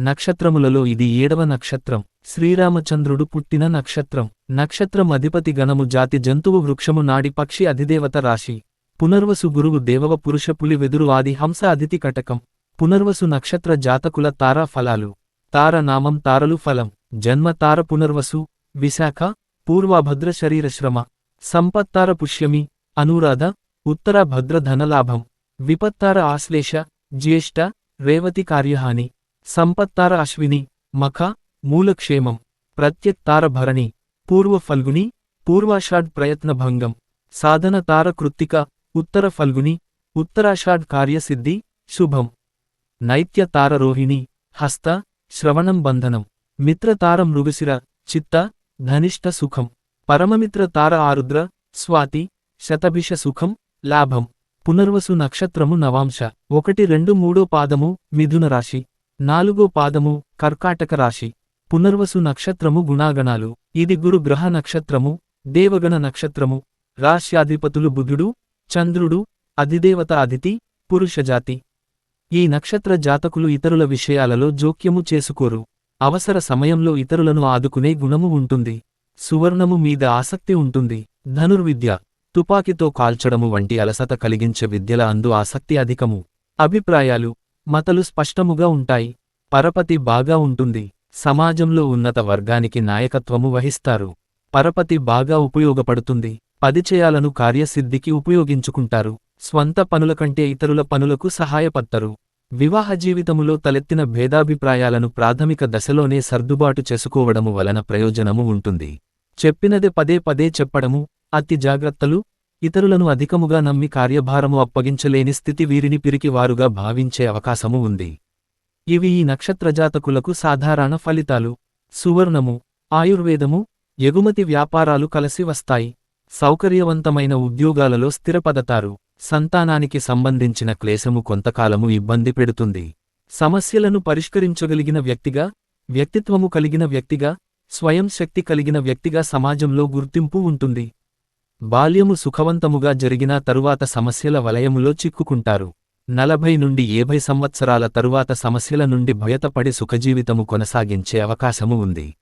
నక్షత్రములలో ఇది ఏడవ నక్షత్రం. శ్రీరామచంద్రుడు పుట్టిన నక్షత్రం. నక్షత్రం అధిపతి గణము జాతి జంతువు వృక్షము నాడి పక్షి అధిదేవత రాశి. పునర్వసు గురువు దేవవ పురుష పులి వెదురు ఆది హంస అతిథి కటకం. పునర్వసు నక్షత్ర జాతకుల తారా ఫలాలు. తార నామం తారలు ఫలం. జన్మ తార పునర్వసు. విశాఖ. పూర్వభద్ర శరీరశ్రమ. సంపత్తార పుష్యమి. అనురాధ. ఉత్తర భద్ర ధనలాభం. విపత్తార ఆశ్లేష. జ్యేష్ఠ. రేవతి కార్యహాని. సంపత్తార అశ్విని మఖ మూలక్షేమం ప్రత్యత్తార భరణి పూర్వ ఫల్గుని పూర్వాషాఢ్ ప్రయత్నభంగం సాధన తార కృత్తిక ఉత్తర ఫల్గుని ఉత్తరాషాఢ్ కార్యసిద్ధి శుభం. నైత్య తార రోహిణి హస్త శ్రవణం బంధనం. మిత్రతార మృగశిర చిత్త ధనిష్ట సుఖం. పరమమిత్ర తార ఆరుద్ర స్వాతి శతభిష సుఖం లాభం. పునర్వసు నక్షత్రము నవాంశ. ఒకటి రెండు మూడో పాదము మిథున రాశి. నాలుగో పాదము కర్కాటక రాశి. పునర్వసు నక్షత్రము గుణాగణాలు. ఇది గురు గ్రహ నక్షత్రము దేవగణ నక్షత్రము. రాశ్యాధిపతులు బుధుడు చంద్రుడు అధిదేవత అదితి పురుషజాతి ఈ నక్షత్ర జాతకులు ఇతరుల విషయాలలో జోక్యము చేసుకోరు. అవసర సమయంలో ఇతరులను ఆదుకునే గుణము ఉంటుంది. సువర్ణము మీద ఆసక్తి ఉంటుంది. ధనుర్విద్య తుపాకీతో కాల్చడము వంటి అలసత కలిగించే విద్యల అందు ఆసక్తి అధికము. అభిప్రాయాలు మతలు స్పష్టముగా ఉంటాయి. పరపతి బాగా ఉంటుంది. సమాజంలో ఉన్నత వర్గానికి నాయకత్వము వహిస్తారు. పరపతి బాగా ఉపయోగపడుతుంది. పదిచేయాలను కార్యసిద్ధికి ఉపయోగించుకుంటారు. స్వంత పనుల కంటే ఇతరుల పనులకు సహాయపడతారు. వివాహ జీవితములో తలెత్తిన భేదాభిప్రాయాలను ప్రాథమిక దశలోనే సర్దుబాటు చేసుకోవడము వలన ప్రయోజనము ఉంటుంది. చెప్పినదే పదే పదే చెప్పడము అతి జాగ్రత్తలు ఇతరులను అధికముగా నమ్మి కార్యభారము అప్పగించలేని స్థితి వీరిని పిరికివారుగా భావించే అవకాశము ఉంది. ఇవి ఈ నక్షత్రజాతకులకు సాధారణ ఫలితాలు. సువర్ణము ఆయుర్వేదము ఎగుమతి వ్యాపారాలు కలసి వస్తాయి. సౌకర్యవంతమైన ఉద్యోగాలలో స్థిరపడతారు. సంతానానికి సంబంధించిన క్లేశము కొంతకాలము ఇబ్బంది పెడుతుంది. సమస్యలను పరిష్కరించగలిగిన వ్యక్తిగా వ్యక్తిత్వము కలిగిన వ్యక్తిగా స్వయం శక్తి కలిగిన వ్యక్తిగా సమాజంలో గుర్తింపు ఉంటుంది. బాల్యము సుఖవంతముగా జరిగినా తరువాత సమస్యల వలయములో చిక్కుకుంటారు. నలభై నుండి ఏభై సంవత్సరాల తరువాత సమస్యల నుండి భయతపడి సుఖజీవితము కొనసాగించే అవకాశము ఉంది.